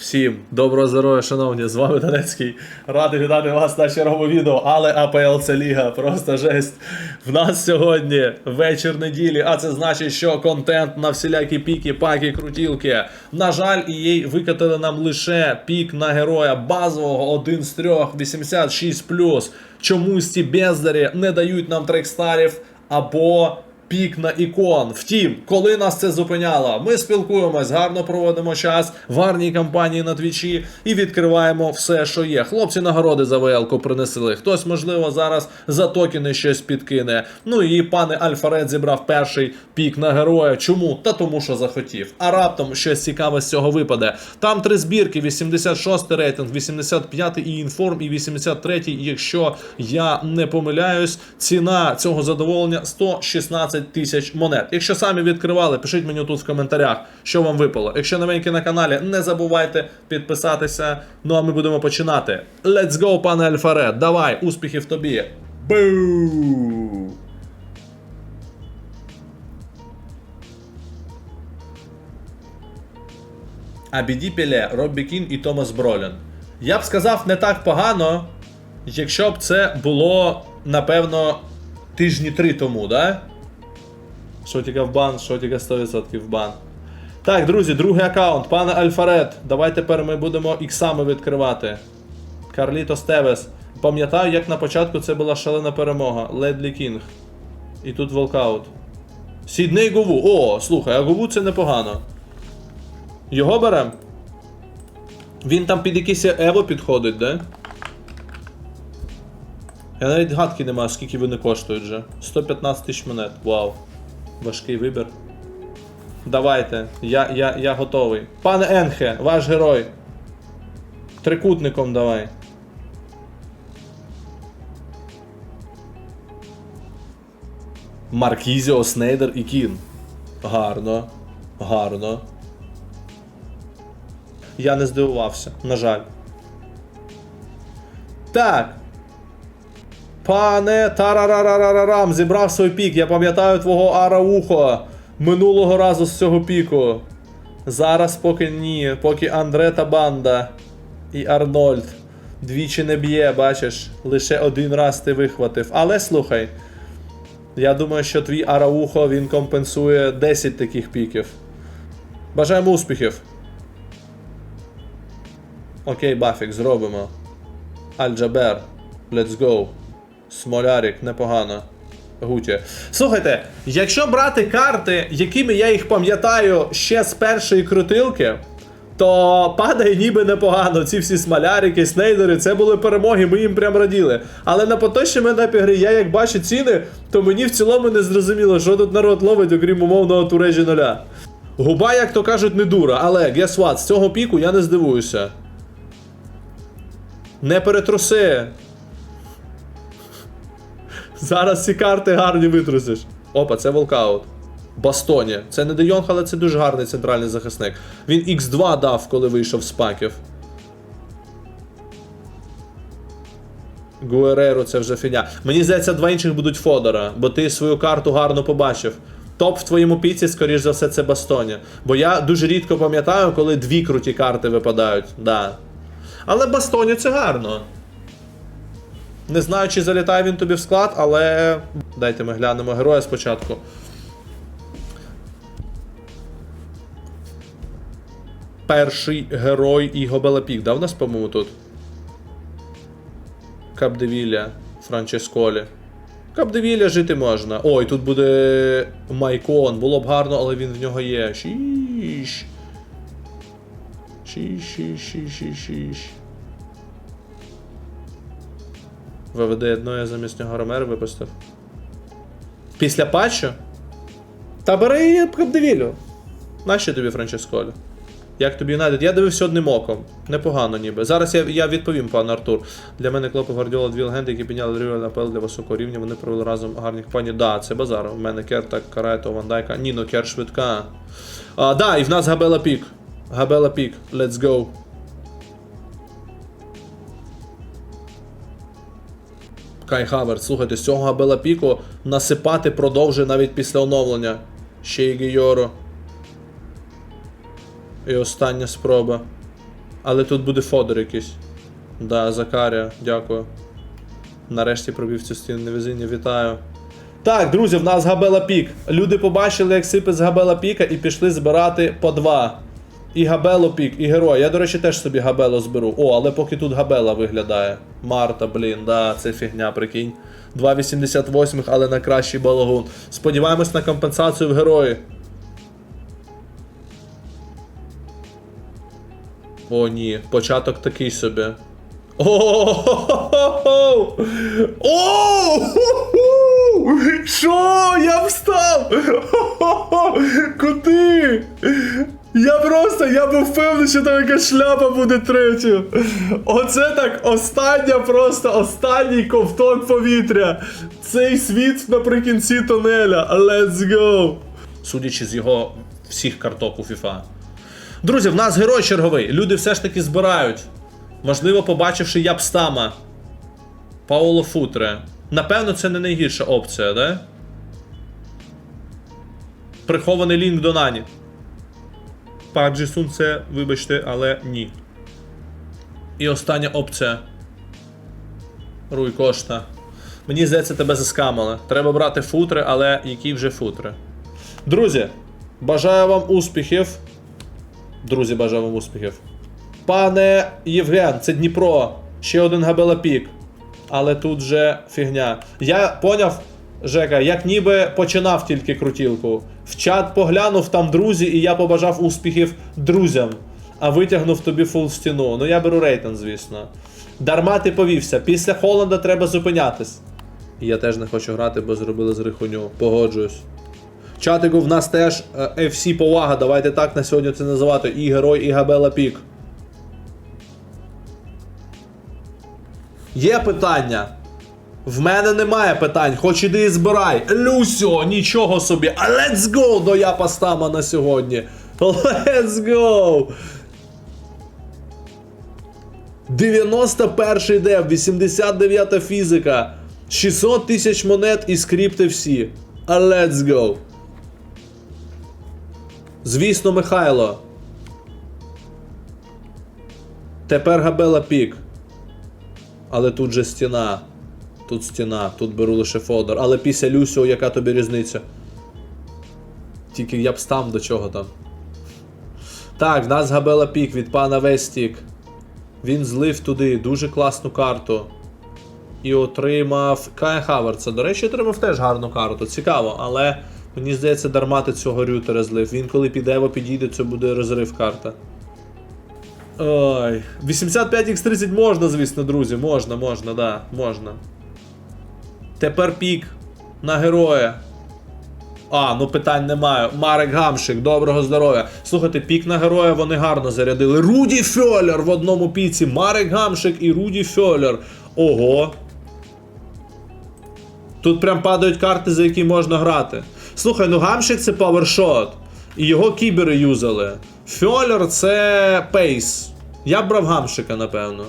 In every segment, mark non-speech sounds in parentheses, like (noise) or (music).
Всім доброго здоров'я, шановні! З вами Донецький. Радий вітати вас на черговому відео, але АПЛ це ліга, просто жесть. В нас сьогодні вечір неділі, а це значить, що контент на всілякі піки, паки, крутілки. На жаль, EA викатили нам лише пік на героя базового 1 з 3, 86+. Чомусь ці бездарі не дають нам трекстарів або пік на ікон. Втім, коли нас це зупиняло, ми спілкуємось, гарно проводимо час в гарній кампанії на твічі і відкриваємо все, що є. Хлопці нагороди за ВЛ-ку принесли. Хтось, можливо, зараз за токени щось підкине. Ну і пане Альфаред зібрав перший пік на героя. Чому? Та тому, що захотів. А раптом щось цікаве з цього випаде. Там три збірки: 86 рейтинг, 85 і інформ, і 83, якщо я не помиляюсь. Ціна цього задоволення 116 тисяч монет. Якщо самі відкривали, пишіть мені тут в коментарях, що вам випало. Якщо новенькі на каналі, не забувайте підписатися. Ну а ми будемо починати. Let's go, пане Альфаред. Давай, успіхів тобі. Бу! Абіді Пеле, Роббі Кін і Томас Бролін. Я б сказав не так погано, якщо б це було, напевно, тижні три тому, да? Шотіка в бан, Шотіка 100% в бан. Так, друзі, другий аккаунт, пане Альфаред. Давай тепер ми будемо іксами відкривати. Карліто Стевес. Пам'ятаю, як на початку це була шалена перемога. Ледлі Кінг. І тут волкаут. Сідней Гову. О, слухай, а Гову це непогано. Його берем? Він там під якийсь Ево підходить, да? Я навіть гадки не маю, скільки вони коштують вже. 115 тисяч монет. Вау. Важкий вибір. Давайте, я, я, я готовий. Пане Енхе, ваш герой. Трикутником давай. Маркізіо, Снейдер і Кін. Гарно. Гарно. Я не здивувався, на жаль. Так. Пане Тарарарарарам, зібрав свій пік. Я пам'ятаю твого Араухо минулого разу з цього піку. Зараз поки ні, поки Андре та банда і Арнольд. Двічі не б'є, бачиш, лише один раз ти вихватив. Але слухай, я думаю, що твій Араухо він компенсує 10 таких піків. Бажаємо успіхів. Окей, Бафік, зробимо. Аль-Джабер, let's go. Смолярік, непогано. Гуті. Слухайте, якщо брати карти, якими я їх пам'ятаю ще з першої крутилки, то падає ніби непогано. Ці всі смолярики, снейдери, це були перемоги, ми їм прям раділи. Але на поточному етапі гри я як бачу ціни, то мені в цілому не зрозуміло, що тут народ ловить, окрім умовного турежі нуля. Губа, як то кажуть, не дура, але guess what, з цього піку я не здивуюся. Не перетруси. Зараз ці карти гарні витрусиш. Опа, це волкаут. Бастоні. Це не Де Йонг, але це дуже гарний центральний захисник. Він X2 дав, коли вийшов з паків. Гуереро це вже фіня. Мені здається, два інших будуть Фодора, бо ти свою карту гарно побачив. Топ в твоєму піці, скоріш за все, це Бастоні. Бо я дуже рідко пам'ятаю, коли дві круті карти випадають. Да. Але Бастоні це гарно. Не знаю, чи залітає він тобі в склад, але. Дайте ми глянемо героя спочатку. Перший герой і Гобелепік. Да, в нас, по-моєму, тут? Капдевілля, Франческолі. Капдевілля жити можна. Ой, тут буде Майкон. Було б гарно, але він в нього є. Шіш, шіш, шіш, шіш, шіш. ВВД одно я замість нього Ромер випустив. Після патчу? Та бери Капдевілю. Нащо тобі Франческолі? Як тобі Юнайтед? Я дивився одним оком. Непогано ніби. Зараз я, я відповім, пан Артур. Для мене Клоп і Гвардіола дві легенди, які підняли рівень АПЛ для високого рівня. Вони провели разом гарних пані. Да, це базар. У мене Кер так Карето, Вандайка. Ні, ну Кер швидка. А, да, і в нас Габела Пік. Габела Пік. Let's go. Кай Хаверт, слухайте, з цього Габела Піку насипати продовжує навіть після оновлення. Ще й Гейоро. І остання спроба. Але тут буде фодер якийсь. Да, Закарія, дякую. Нарешті пробив цю стіну невезіння, вітаю. Так, друзі, в нас Габела Пік. Люди побачили, як сипе з Габела Піка і пішли збирати по два. І Габело Пік, і герой. Я, до речі, теж собі Габело зберу. О, але поки тут Габела виглядає. Марта, блін, да, це фігня, прикинь. 2,88, але на кращий балагун. Сподіваємось на компенсацію в герої. О, ні, початок такий собі. О! Що? Я встав! Куди? Я просто, я був впевнений, що там якась шляпа буде третю. Оце так остання, просто останній ковток повітря. Цей світ наприкінці тунеля. Let's go! Судячи з його всіх карток у FIFA. Друзі, в нас герой черговий. Люди все ж таки збирають. Можливо, побачивши Япстама. Пауло Футре. Напевно, це не найгірша опція, да? Прихований лінк до Нані. Джісун це, вибачте, але ні. І остання опція. Руй Кошта. Мені здається, тебе заскамили. Треба брати футри, але які вже футри. Друзі, бажаю вам успіхів. Друзі, бажаю вам успіхів. Пане Євген, це Дніпро. Ще один Габелапік. Але тут же фігня. Я поняв, Жека, як ніби починав тільки крутілку. В чат поглянув там друзі, і я побажав успіхів друзям. А витягнув тобі фул стіну. Ну я беру рейтинг, звісно. Дарма ти повівся. Після Холланда треба зупинятись. Я теж не хочу грати, бо зробили зрихуню. Погоджуюсь. Чатику, в нас теж е, FC повага, давайте так на сьогодні це називати. І герой, і Габела Пік. Є питання. В мене немає питань, хоч іди і збирай. Люсьо, нічого собі. Let's go до я пастама на сьогодні. Let's go! 91 дев, 89 фізика, 600 тисяч монет і скрипти всі. Let's go. Звісно, Михайло. Тепер Габела Пік. Але тут же стіна. Тут стіна, тут беру лише фодор. Але після Люсіо, яка тобі різниця? Тільки я б став до чого там. Так, в нас Габела Пік від пана Вестік. Він злив туди дуже класну карту. І отримав Кая Хаверца. До речі, отримав теж гарну карту. Цікаво, але мені здається, дарма ти цього рютера злив. Він коли піде або підійде, це буде розрив карта. Ой. 85x30 можна, звісно, друзі. Можна, можна, да, можна. Тепер пік на героя. А, ну питань немає. Марек Гамшик, доброго здоров'я. Слухайте, пік на героя вони гарно зарядили. Руді Фьолер в одному піці. Марек Гамшик і Руді Фьолер. Ого. Тут прям падають карти, за які можна грати. Слухай, ну Гамшик це павершот. І його кібери юзали. Фьолер це пейс. Я б брав Гамшика, напевно.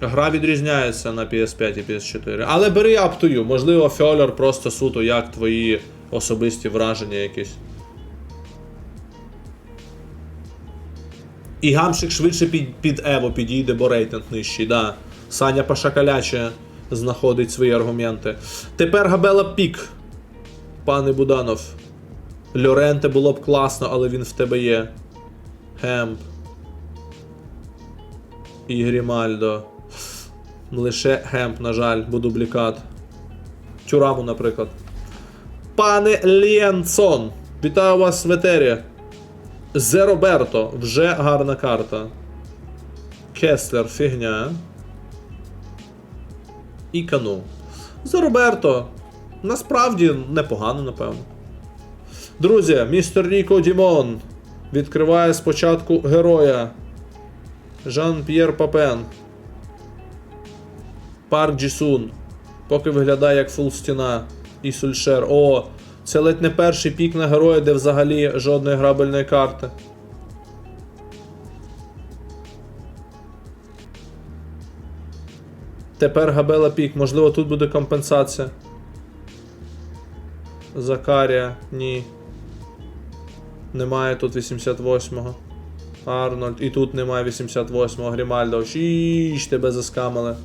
Гра відрізняється на PS5 і PS4. Але бери up to you. Можливо, Фьолер просто суто як твої особисті враження якісь. І гамшик швидше під, під Ево підійде, бо рейтинг нижчий, да. Саня Пашакаляче знаходить свої аргументи. Тепер Габела Пік. Пане Буданов. Льоренте було б класно, але він в тебе є. Хемп. І Грімальдо. Лише Хемп, на жаль, бо дублікат. Тюраму, наприклад. Пане Лєнсон. Вітаю вас в етері. Зероберто. Вже гарна карта. Кеслер, фігня. І Кану. Зероберто. Насправді непогано, напевно. Друзі, містер Ріко Дімон відкриває спочатку героя. Жан-П'єр Папен. Парк Джісун. Поки виглядає як фул стіна. І Сульшер. О, це ледь не перший пік на героя, де взагалі жодної грабельної карти. Тепер Габела пік. Можливо, тут буде компенсація. Закарія, ні. Немає тут 88-го. Арнольд. І тут немає 88-го Грімальдо. Шіш, тебе заскамали.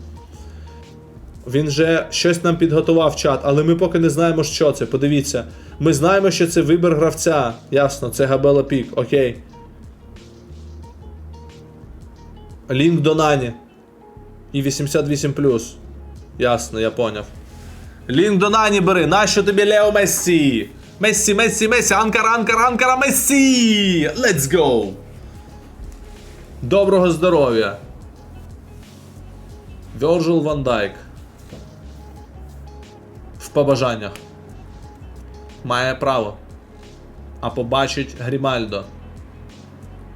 Він же щось нам підготував чат, але ми поки не знаємо, що це. Подивіться. Ми знаємо, що це вибір гравця. Ясно, це Габела Пік, окей. Лінк до Нані. І 88. Ясно, я поняв. Лінк до Нані бери. Нащо тобі Лео Мессі? Мессі, Мессі, Мессі, Анкара, Анкара, Анкара, Мессі! Let's go! Доброго здоров'я. Virgil Van Dijk. Побажаннях. Має право. А побачить Грімальдо.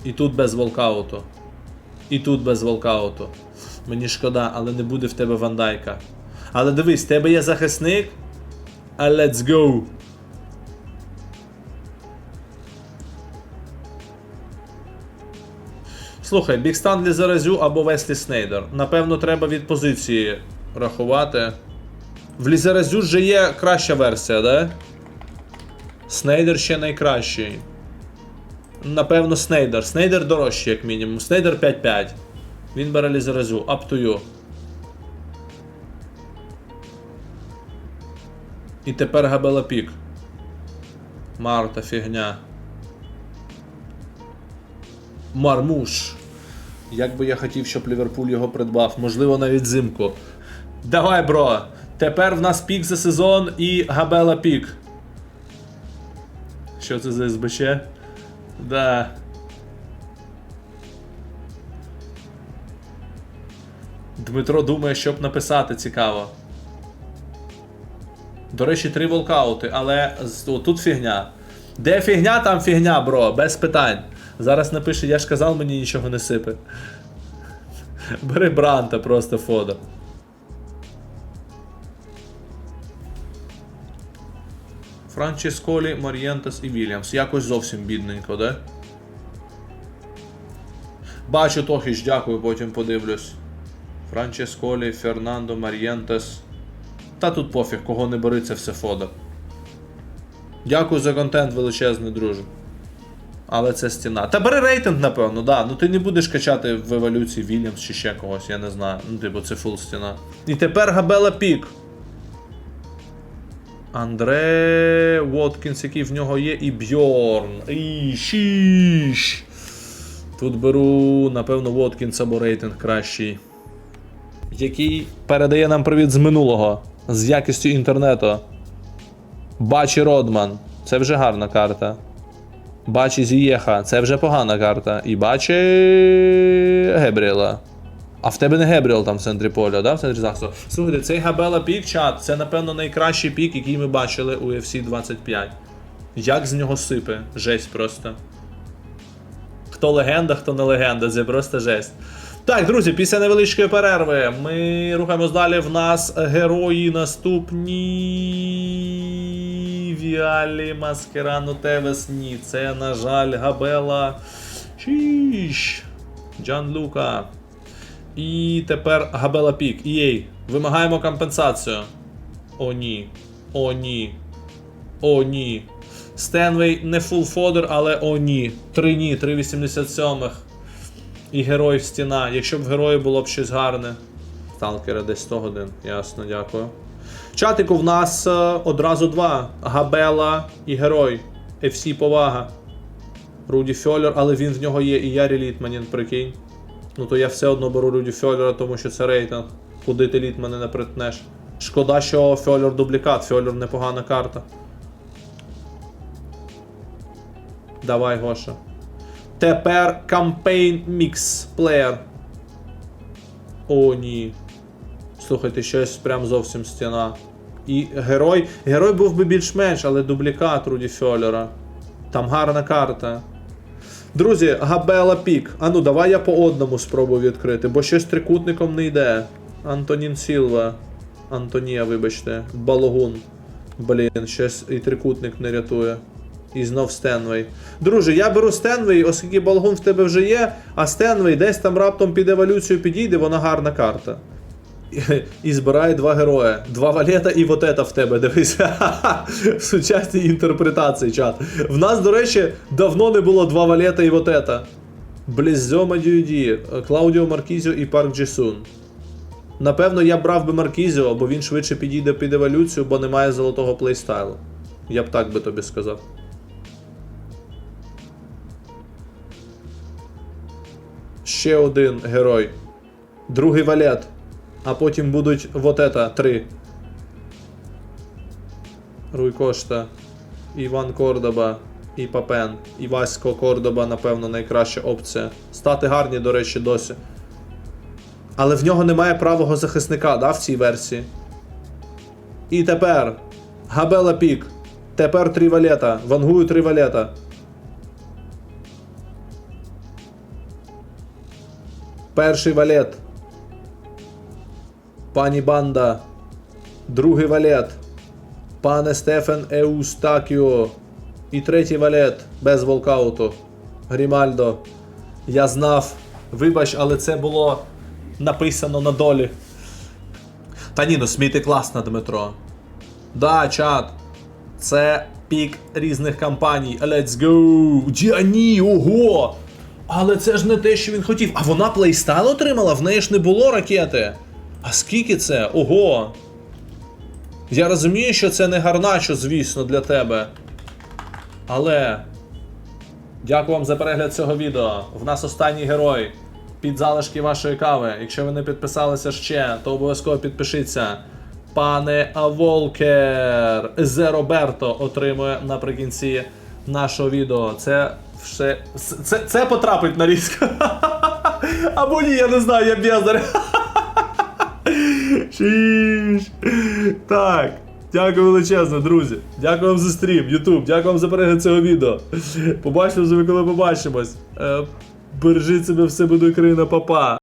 І тут без волкауту. І тут без волкауту. Мені шкода, але не буде в тебе Вандайка. Але дивись, в тебе є захисник. А let's go. Слухай, Бік Станлі Заразю або Веслі Снейдер. Напевно, треба від позиції рахувати. В Лізаразю вже є краща версія, да? Снейдер ще найкращий. Напевно, Снейдер. Снейдер дорожчий, як мінімум. Снейдер 5-5. Він бере Лізаразю. Up to you. І тепер Габела Пік. Марта, фігня. Мармуш. Як би я хотів, щоб Ліверпуль його придбав. Можливо, навіть зимку. Давай, бро. Тепер в нас пік за сезон і Габела пік. Що це за СБЧ? Да. Дмитро думає, щоб написати цікаво. До речі, три волкаути, але о, тут фігня. Де фігня, там фігня, бро, без питань. Зараз напише, я ж казав, мені нічого не сипе. Бери Бранта просто фото. Франческолі, Марієнтес і Вільямс. Якось зовсім бідненько, да? Бачу Тохіч, дякую, потім подивлюсь. Франческолі, Фернандо, Марієнтес. Та тут пофіг, кого не бери, все фото. Дякую за контент величезний, друже. Але це стіна. Та бери рейтинг, напевно, да. Ну ти не будеш качати в еволюції Вільямс чи ще когось, я не знаю. Ну, типу, це фул стіна. І тепер Габела Пік. Андре Воткінс, який в нього є, і Бьорн. І шіш. Тут беру, напевно, Воткінс або рейтинг кращий. Який передає нам привіт з минулого. З якістю інтернету. Бачі Родман. Це вже гарна карта. Бачі Зієха, це вже погана карта. І бачи Гебріела. А в тебе не Гебріел там в центрі поля, да? В центрі захисту. Слухайте, цей Габела пік чат, це напевно найкращий пік, який ми бачили у UFC 25. Як з нього сипе? Жесть просто. Хто легенда, хто не легенда, це просто жесть. Так, друзі, після невеличкої перерви ми рухаємось далі. В нас герої наступні. Віалі, Маскерану, Тевес, ні. Це, на жаль, Габела. Шіш. Джан Лука. І тепер Габела Пік. Єй. Вимагаємо компенсацію. О, ні. О, ні. О, ні. Стенвей не фул фодер, але о, ні. Три ні, 3,87. І герой в стіна. Якщо б в герої було б щось гарне. Сталкера десь 100 годин. Ясно, дякую. Чатику в нас е, одразу два: Габела і герой. FC повага. Руді Фьолер, але він в нього є і Ярі Літманін, прикинь. Ну то я все одно беру Руді Фьолера, тому що це рейтинг. Куди ти Літмани не притнеш. Шкода, що Фьолер дублікат, Фьолер непогана карта. Давай, Гоша. Тепер Campaign Mix Player. О, ні. Слухайте, щось прям зовсім стіна. І герой. Герой був би більш-менш, але дублікат Руді Фьолера. Там гарна карта. Друзі, Габела Пік. А ну, давай я по одному спробую відкрити, бо щось трикутником не йде. Антонін Сілва. Антонія, вибачте. Балогун. Блін, щось і трикутник не рятує. І знов Стенвей. Друже, я беру Стенвей, оскільки Балгун в тебе вже є, а Стенвей десь там раптом під еволюцію підійде, вона гарна карта. І збирає два герої. Два валета і вот это в тебе. Дивись. (laughs) Сучасні інтерпретації, чат. В нас, до речі, давно не було два валета і вот это. Блізьома Дюді, Клаудіо Маркізіо і Парк Джісун. Напевно, я брав би Маркізіо, бо він швидше підійде під еволюцію, бо немає золотого плейстайлу. Я б так би тобі сказав. Ще один герой. Другий валет. А потім будуть вот это три. Руй Кошта, Іван Кордоба і Папен. І Васько Кордоба, напевно, найкраща опція. Стати гарні, до речі, досі. Але в нього немає правого захисника, да, в цій версії. І тепер. Габела Пік. Тепер три валета. Вангую три валета. Перший валет. Пані Банда. Другий валет. Пане Стефан Еустакіо. І третій валет без волкауту. Грімальдо. Я знав. Вибач, але це було написано на долі. Та ні, ну сміти класно, Дмитро. Да, чат. Це пік різних кампаній. Let's go! Діані, ого! Але це ж не те, що він хотів. А вона плейстайл отримала? В неї ж не було ракети. А скільки це? Ого! Я розумію, що це не гарначо, звісно, для тебе. Але. Дякую вам за перегляд цього відео. В нас останній герой. Під залишки вашої кави. Якщо ви не підписалися ще, то обов'язково підпишіться. Пане Аволкер Зе Роберто отримує наприкінці нашого відео. Це все. Це, це потрапить на різк. (laughs) Або ні, я не знаю, я бездар. (laughs) Шіш. Так. Дякую величезно, друзі. Дякую вам за стрім, Ютуб. Дякую вам за перегляд цього відео. Побачимо вже, коли побачимось. Е, бережіть себе, все буде Україна, папа.